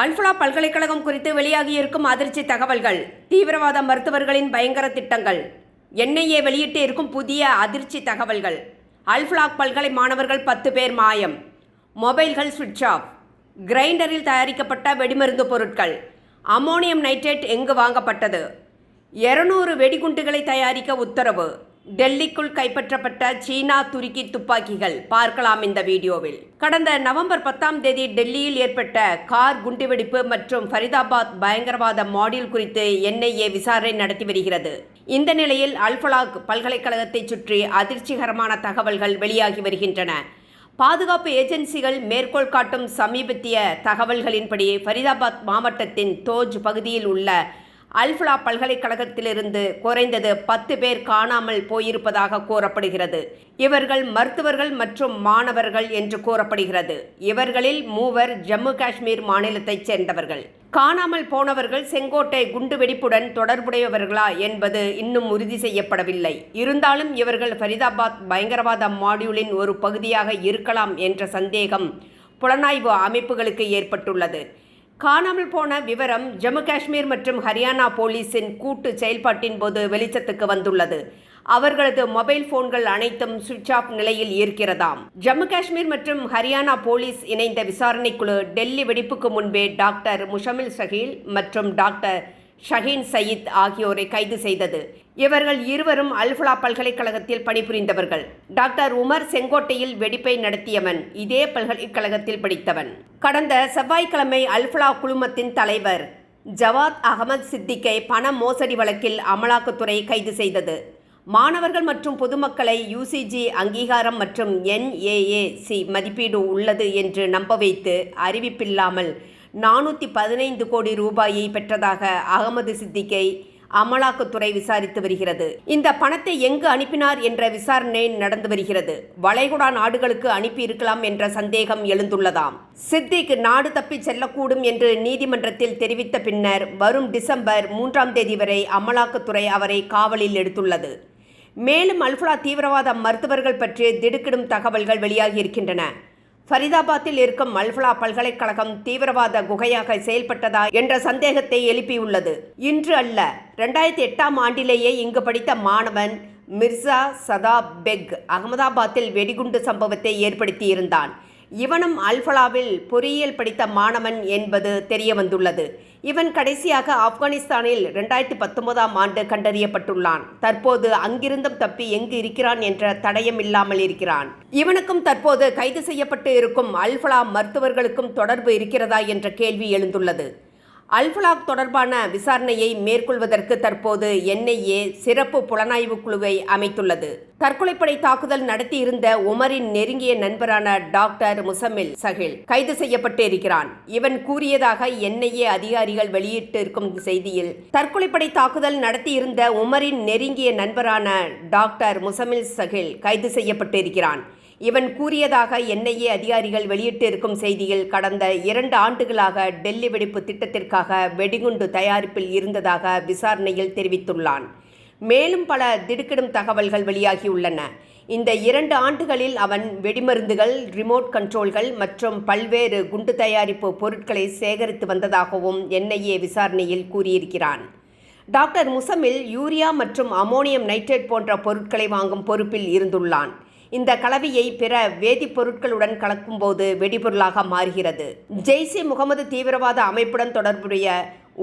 அல்ஃபுலா பல்கலைக்கழகம் குறித்து வெளியாகியிருக்கும் அதிர்ச்சி தகவல்கள் தீவிரவாத மருத்துவர்களின் பயங்கர திட்டங்கள் என்ஐஏ வெளியிட்டு இருக்கும் புதிய அதிர்ச்சி தகவல்கள். அல்ஃபுலாக் பல்கலை மாணவர்கள் பத்து பேர் மாயம். மொபைல்கள் சுவிட்ச் ஆஃப். கிரைண்டரில் தயாரிக்கப்பட்ட வெடிமருந்து பொருட்கள். அமோனியம் நைட்ரேட் எங்கு வாங்கப்பட்டது? 200 வெடிகுண்டுகளை தயாரிக்க உத்தரவு. டெல்லிக்குள் கைப்பற்றப்பட்ட சீனா துருக்கி துப்பாக்கிகள். பார்க்கலாம் இந்த வீடியோவில். கடந்த நவம்பர் பத்தாம் தேதி டெல்லியில் ஏற்பட்ட கார் குண்டுவெடிப்பு மற்றும் ஃபரிதாபாத் பயங்கரவாத மாடியூல் குறித்து என்ஐஏ விசாரணை நடத்தி வருகிறது. இந்த நிலையில் அல்ஃபலாக் பல்கலைக்கழகத்தைச் சுற்றி அதிர்ச்சிகரமான தகவல்கள் வெளியாகி வருகின்றன. பாதுகாப்பு ஏஜென்சிகள் மேற்கோள் காட்டும் சமீபத்திய தகவல்களின்படி ஃபரிதாபாத் மாவட்டத்தின் தோஜ் பகுதியில் உள்ள அல்ஃபலா பல்கலைக்கழகத்திலிருந்து குறைந்தது பத்து பேர் காணாமல் போயிருப்பதாக கூறப்படுகிறது. இவர்கள் மருத்துவர்கள் மற்றும் மாணவர்கள் என்று கூறப்படுகிறது. இவர்களில் மூவர் ஜம்மு காஷ்மீர் மாநிலத்தைச் சேர்ந்தவர்கள். காணாமல் போனவர்கள் செங்கோட்டை குண்டுவெடிப்புடன் தொடர்புடையவர்களா என்பது இன்னும் உறுதி செய்யப்படவில்லை. இருந்தாலும் இவர்கள் ஃபரிதாபாத் பயங்கரவாத மாடியூலின் ஒரு பகுதியாக இருக்கலாம் என்ற சந்தேகம் புலனாய்வு அமைப்புகளுக்கு ஏற்பட்டுள்ளது. காணாமல் போன விவரம் ஜம்மு காஷ்மீர் மற்றும் ஹரியானா போலீஸின் கூட்டு செயல்பாட்டின் போது வெளிச்சத்துக்கு வந்துள்ளது. அவர்களது மொபைல் போன்கள் அனைத்தும் சுவிட்ச் ஆஃப் நிலையில் இருக்கிறதாம். ஜம்மு காஷ்மீர் மற்றும் ஹரியானா போலீஸ் இணைந்த விசாரணைக்குழு டெல்லி வெடிப்புக்கு முன்பே டாக்டர் முஷமில் ஷஹீல் மற்றும் டாக்டர் ஷஹீன் சயீத் ஆகியோரை கைது செய்தது. இவர்கள் இருவரும் அல்ஃபுலா பல்கலைக்கழகத்தில் பணிபுரிந்தவர்கள். டாக்டர் உமர் செங்கோட்டையில் வெடிப்பை நடத்தியவன். இதே பல்கலைக்கழகத்தில் படித்தவன். கடந்த செவ்வாய்க்கிழமை அல்ஃபுலா குழுமத்தின் தலைவர் ஜவாத் அகமது சித்திக்கை பண மோசடி வழக்கில் அமலாக்கத்துறை கைது செய்தது. மாணவர்கள் மற்றும் பொதுமக்களை யூசிஜி அங்கீகாரம் மற்றும் என்ஏஏசி மதிப்பீடு உள்ளது என்று நம்ப வைத்து அறிவிப்பில்லாமல் நானூற்றி பதினைந்து கோடி ரூபாயை பெற்றதாக அகமது சித்திக்கை அமலாக்கத்துறை விசாரித்து வருகிறது. இந்த பணத்தை எங்கு அனுப்பினார் என்ற விசாரணை நடந்து வருகிறது. வளைகுடா நாடுகளுக்கு அனுப்பி இருக்கலாம் என்ற சந்தேகம் எழுந்துள்ளதாம். சித்திக் நாடு தப்பி செல்லக்கூடும் என்று நீதிமன்றத்தில் தெரிவித்த பின்னர் வரும் டிசம்பர் மூன்றாம் தேதி வரை அமலாக்கத்துறை அவரை காவலில் எடுத்துள்ளது. மேலும் அல்ஃபுலா தீவிரவாத மருத்துவர்கள் பற்றி திடுக்கிடும் தகவல்கள் வெளியாகியிருக்கின்றன ஃபரிதாபாத்தில் இருக்கும் மல்ஃபலா பல்கலைக்கழகம் தீவிரவாத குகையாக செயல்பட்டதா என்ற சந்தேகத்தை எழுப்பியுள்ளது. இன்று அல்ல ரெண்டாயிரத்தி எட்டாம் ஆண்டிலேயே இங்கு படித்த மாணவன் மிர்சா சதா பெக் அகமதாபாத்தில் வெடிகுண்டு சம்பவத்தை ஏற்படுத்தியிருந்தான். இவனும் அல்ஃபலாவில் பொறியியல் படித்த மாணவன் என்பது தெரிய வந்துள்ளது இவன் கடைசியாக ஆப்கானிஸ்தானில் ரெண்டாயிரத்தி பத்தொன்பதாம் ஆண்டு கண்டறியப்பட்டுள்ளான். தற்போது அங்கிருந்தும் தப்பி எங்கு இருக்கிறான் என்ற தடயம் இல்லாமல் இருக்கிறான். இவனுக்கும் தற்போது கைது செய்யப்பட்டு இருக்கும் அல்ஃபலா மருத்துவர்களுக்கும் தொடர்பு இருக்கிறதா என்ற கேள்வி எழுந்துள்ளது. அல்ஃபலாக் தொடர்பான விசாரணையை மேற்கொள்வதற்கு தற்போது என்ஐஏ சிறப்பு புலனாய்வு குழுவை அமைத்துள்ளது. தற்கொலைப்படை தாக்குதல் நடத்தியிருந்த உமரின் நெருங்கிய நண்பரான டாக்டர் முசமில் சஹில் கைது செய்யப்பட்டு இருக்கிறான் இவன் கூறியதாக என்ஐஏ அதிகாரிகள் வெளியிட்டிருக்கும் செய்தியில் தற்கொலைப்படை தாக்குதல் நடத்தியிருந்த உமரின் நெருங்கிய நண்பரான டாக்டர் முசமில் சஹில் கைது செய்யப்பட்டு இருக்கிறான் இவன் கூறியதாக என்ஐஏ அதிகாரிகள் வெளியிட்டிருக்கும் செய்தியில் கடந்த இரண்டு ஆண்டுகளாக டெல்லி வெடிப்பு திட்டத்திற்காக வெடிகுண்டு தயாரிப்பில் இருந்ததாக விசாரணையில் தெரிவித்துள்ளான். மேலும் பல திடுக்கிடும் தகவல்கள் வெளியாகியுள்ளன. இந்த இரண்டு ஆண்டுகளில் அவன் வெடிமருந்துகள் ரிமோட் கண்ட்ரோல்கள் மற்றும் பல்வேறு குண்டு தயாரிப்பு பொருட்களை சேகரித்து வந்ததாகவும் என்ஐஏ விசாரணையில் கூறியிருக்கிறான். டாக்டர் முசமில் யூரியா மற்றும் அமோனியம் நைட்ரேட் போன்ற பொருட்களை வாங்கும் பொறுப்பில் இருந்துள்ளான். இந்த கலவையை பிற வேதிப்பொருட்களுடன் கலக்கும்போது வெடிபொருளாக மாறுகிறது. ஜெய்ஷே முகமது தீவிரவாத அமைப்புடன் தொடர்புடைய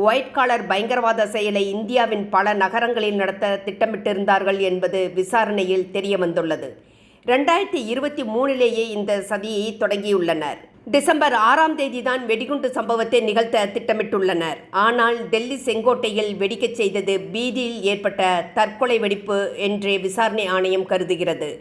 ஒயிட் காலர் பயங்கரவாத செயலை இந்தியாவின் பல நகரங்களில் நடத்த திட்டமிட்டிருந்தார்கள் என்பது விசாரணையில் தெரிய வந்துள்ளது ரெண்டாயிரத்தி இருபத்தி மூணிலேயே இந்த சதியை தொடங்கியுள்ளனர். டிசம்பர் ஆறாம் தேதி தான் வெடிகுண்டு சம்பவத்தை நிகழ்த்த திட்டமிட்டுள்ளனர். ஆனால் டெல்லி செங்கோட்டையில் வெடிக்கச் செய்தது பீதியில் ஏற்பட்ட தற்கொலை வெடிப்பு என்றே விசாரணை ஆணையம் கருதுகிறது.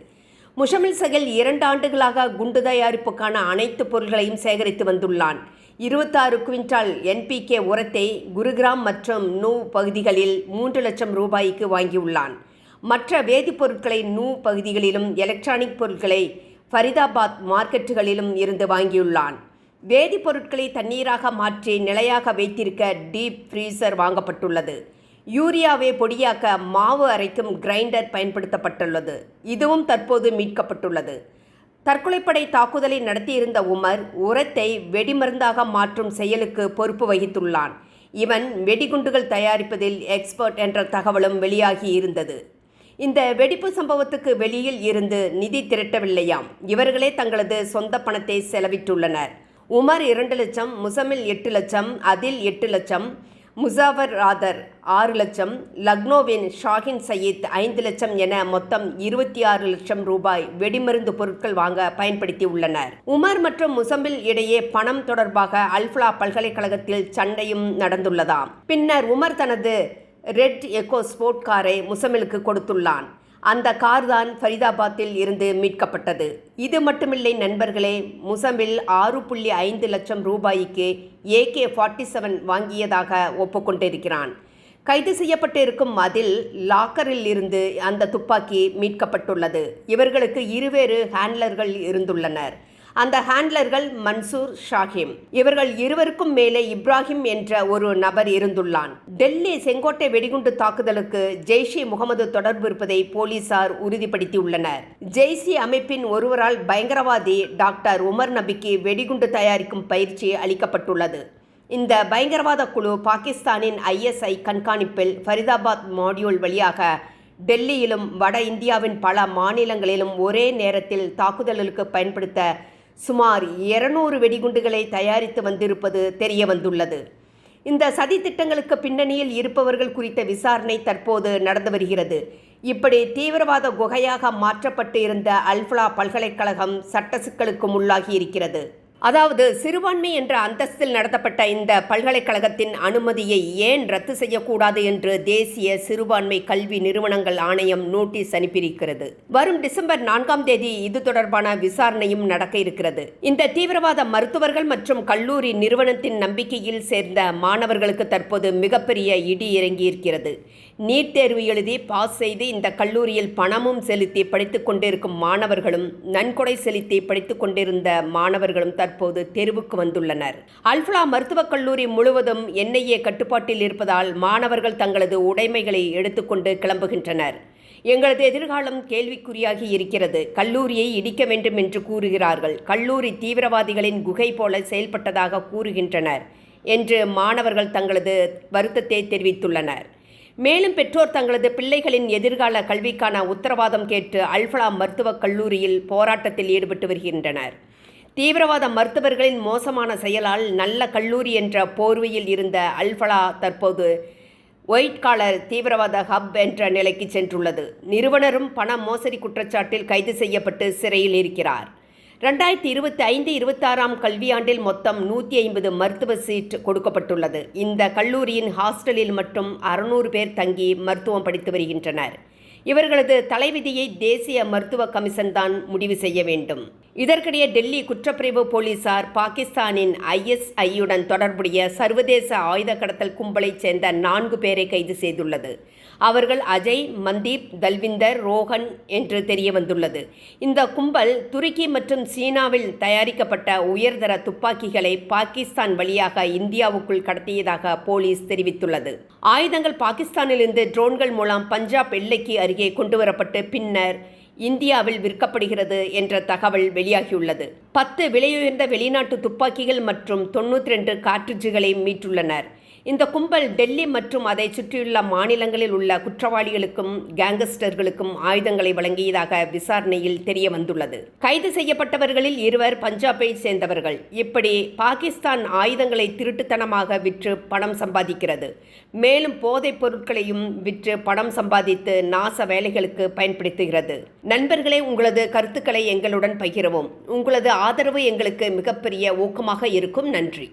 முஷமில் சகல் இரண்டு ஆண்டுகளாக குண்டு தயாரிப்புக்கான அனைத்து பொருட்களையும் சேகரித்து வந்துள்ளான். இருபத்தாறு குவிண்டால் என்பிகே உரத்தை குருகிராம் மற்றும் நூ பகுதிகளில் மூன்று லட்சம் ரூபாய்க்கு வாங்கியுள்ளான். மற்ற வேதிப்பொருட்களை நூ பகுதிகளிலும் எலக்ட்ரானிக் பொருட்களை ஃபரிதாபாத் மார்க்கெட்டுகளிலும் இருந்து வாங்கியுள்ளான். வேதிப்பொருட்களை தண்ணீராக மாற்றி நிலையாக வைத்திருக்க டீப் ஃப்ரீசர் வாங்கப்பட்டுள்ளது. யூரியாவை பொடியாக்க மாவு அரைக்கும் கிரைண்டர் பயன்படுத்தப்பட்டுள்ளது. இதுவும் தற்போது மீட்கப்பட்டுள்ளது. தற்கொலைப்படை தாக்குதலை நடத்தியிருந்த உமர் உரத்தை வெடிமருந்தாக மாற்றும் செயலுக்கு பொறுப்பு வகித்துள்ளான். இவன் வெடிகுண்டுகள் தயாரிப்பதில் எக்ஸ்பர்ட் என்ற தகவலும் வெளியாகி இருந்தது. இந்த வெடிப்பு சம்பவத்துக்கு வெளியில் இருந்து நிதி திரட்டவில்லையாம். இவர்களே தங்களது சொந்த பணத்தை செலவிட்டுள்ளனர். உமர் இரண்டு லட்சம் முசமில் எட்டு லட்சம் அதில் எட்டு லட்சம் முசாவர் ராதர் ஆறு லட்சம் லக்னோவின் ஷாஹின் சயீத் ஐந்து லட்சம் என மொத்தம் இருபத்தி ஆறு லட்சம் ரூபாய் வெடிமருந்து பொருட்கள் வாங்க பயன்படுத்தி உள்ளனர் உமர் மற்றும் முசம்பில் இடையே பணம் தொடர்பாக அல்ஃபலா பல்கலைக்கழகத்தில் சண்டையும் நடந்துள்ளதாம். பின்னர் உமர் தனது ரெட் எக்கோ ஸ்போர்ட் காரை முசமிலுக்கு கொடுத்துள்ளான். அந்த கார் தான் ஃபரிதாபாத்தில் இருந்து மீட்கப்பட்டது. இது மட்டுமில்லை நண்பர்களே முசம்பில் ஆறு புள்ளி ஐந்து லட்சம் ரூபாய்க்கு ஏகே ஃபார்ட்டி செவன் வாங்கியதாக ஒப்புக்கொண்டிருக்கிறான். கைது செய்யப்பட்டு இருக்கும் அதில் லாக்கரில் இருந்து அந்த துப்பாக்கி மீட்கப்பட்டுள்ளது. இவர்களுக்கு இருவேறு ஹேண்ட்லர்கள் இருந்துள்ளனர். அந்த ஹேண்ட்லர்கள் மன்சூர் ஷாஹிம். இவர்கள் இருவருக்கும் மேலே இப்ராஹிம் என்ற ஒரு நபர் இருந்துள்ளான். டெல்லி செங்கோட்டை வெடிகுண்டு தாக்குதலுக்கு ஜெய்ஷி முகமது தொடர்பு இருப்பதை போலீசார் உறுதிப்படுத்தியுள்ளனர். ஜெய்ஷி அமைப்பின் ஒருவரால் பயங்கரவாதி டாக்டர் உமர் நபிக்கு வெடிகுண்டு தயாரிக்கும் பயிற்சி அளிக்கப்பட்டுள்ளது. இந்த பயங்கரவாத குழு பாகிஸ்தானின் ஐஎஸ்ஐ கண்காணிப்பில் ஃபரிதாபாத் மாடியூல் வழியாக டெல்லியிலும் வட இந்தியாவின் பல மாநிலங்களிலும் ஒரே நேரத்தில் தாக்குதலுக்கு பயன்படுத்த சுமார் இருநூறு வெடிகுண்டுகளை தயாரித்து வந்திருப்பது தெரிய வந்துள்ளது. இந்த சதி திட்டங்களுக்கு பின்னணியில் இருப்பவர்கள் குறித்த விசாரணை தற்போது நடந்து வருகிறது. இப்படி தீவிரவாத குகையாக மாற்றப்பட்டு இருந்த அல்ஃபலா பல்கலைக்கழகம் சட்ட சிக்கலுக்கும் உள்ளாகி இருக்கிறது. அதாவது சிறுபான்மை என்ற அந்தஸ்தில் நடத்தப்பட்ட இந்த பல்கலைக்கழகத்தின் அனுமதியை ஏன் ரத்து செய்யக்கூடாது என்று தேசிய சிறுபான்மை கல்வி நிறுவனங்கள் ஆணையம் நோட்டீஸ் அனுப்பியிருக்கிறது. வரும் டிசம்பர் நான்காம் தேதி இது தொடர்பான விசாரணையும் நடக்க இருக்கிறது. இந்த தீவிரவாத மருத்துவர்கள் மற்றும் கல்லூரி நிறுவனத்தின் நம்பிக்கையில் சேர்ந்த மாணவர்களுக்கு தற்போது மிகப்பெரிய இடி இறங்கியிருக்கிறது. நீட் தேர்வு எழுதி பாஸ் செய்து இந்த கல்லூரியில் பணமும் செலுத்தி படித்து கொண்டிருக்கும் மாணவர்களும் நன்கொடை செலுத்தி படித்து கொண்டிருந்த மாணவர்களும் தற்போது தெருவுக்கு வந்துள்ளனர். அல்ஃபலா மருத்துவக் கல்லூரி முழுவதும் என்ஐஏ கட்டுப்பாட்டில் இருப்பதால் மாணவர்கள் தங்களது உடைமைகளை எடுத்துக்கொண்டு கிளம்புகின்றனர். எங்களது எதிர்காலம் கேள்விக்குறியாகி இருக்கிறது. கல்லூரியை இடிக்க வேண்டும் என்று கூறுகிறார்கள். கல்லூரி தீவிரவாதிகளின் குகை போல செயல்பட்டதாக கூறுகின்றனர். என்று மாணவர்கள் தங்களது வருத்தத்தை தெரிவித்துள்ளனர். மேலும் பெற்றோர் தங்களது பிள்ளைகளின் எதிர்கால கல்விக்கான உத்தரவாதம் கேட்டு அல்ஃபலா மருத்துவக் கல்லூரியில் போராட்டத்தில் ஈடுபட்டு வருகின்றனர். தீவிரவாத மருத்துவர்களின் மோசமான செயலால் நல்ல கல்லூரி என்ற போர்வையில் இருந்த அல்ஃபலா தற்போது ஒயிட் காலர் தீவிரவாத ஹப் என்ற நிலைக்கு சென்றுள்ளது. நிறுவனரும் பண மோசடி குற்றச்சாட்டில் கைது செய்யப்பட்டு சிறையில் இருக்கிறார். ரெண்டாயிரத்தி இருபத்தி ஐந்து இருபத்தாறாம் கல்வியாண்டில் மொத்தம் நூற்றி ஐம்பது மருத்துவ சீட் கொடுக்கப்பட்டுள்ளது. இந்த கல்லூரியின் ஹாஸ்டலில் மட்டும் அறுநூறு பேர் தங்கி மருத்துவம் படித்து வருகின்றனர். இவர்களது தலைவிதியை தேசிய மருத்துவ கமிஷன் தான் முடிவு செய்ய வேண்டும். இதற்கிடையே டெல்லி குற்றப்பிரிவு போலீசார் பாகிஸ்தானின் ஐஎஸ்ஐயுடன் தொடர்புடைய சர்வதேச ஆயுத கடத்தல் கும்பலைச் சேர்ந்த நான்கு பேரை கைது செய்துள்ளது. அவர்கள் அஜய் மந்தீப் தல்விந்தர் ரோஹன் என்று தெரிய வந்துள்ளது இந்த கும்பல் துருக்கி மற்றும் சீனாவில் தயாரிக்கப்பட்ட உயர்தர துப்பாக்கிகளை பாகிஸ்தான் வழியாக இந்தியாவுக்குள் கடத்தியதாக போலீஸ் தெரிவித்துள்ளது. ஆயுதங்கள் பாகிஸ்தானிலிருந்து ட்ரோன்கள் மூலம் பஞ்சாப் எல்லைக்கு அருகே கொண்டுவரப்பட்டு பின்னர் இந்தியாவில் விற்கப்படுகிறது என்ற தகவல் வெளியாகியுள்ளது. பத்து விலையுயர்ந்த வெளிநாட்டு துப்பாக்கிகள் மற்றும் தொண்ணூற்றி ரெண்டு காற்றுச்சுகளை மீட்டுள்ளனர். இந்த கும்பல் டெல்லி மற்றும் அதை சுற்றியுள்ள மாநிலங்களில் உள்ள குற்றவாளிகளுக்கும் கேங்கஸ்டர்களுக்கும் ஆயுதங்களை வழங்கியதாக விசாரணையில் தெரிய வந்துள்ளது கைது செய்யப்பட்டவர்களில் இருவர் பஞ்சாபை சேர்ந்தவர்கள். இப்படி பாகிஸ்தான் ஆயுதங்களை திருட்டுத்தனமாக விற்று பணம் சம்பாதிக்கிறது. மேலும் போதைப் பொருட்களையும் விற்று பணம் சம்பாதித்து நாச வேலைகளுக்கு பயன்படுத்துகிறது. நண்பர்களே உங்களது கருத்துக்களை எங்களுடன் பகிரவும். உங்களது ஆதரவு எங்களுக்கு மிகப்பெரிய ஊக்கமாக இருக்கும். நன்றி.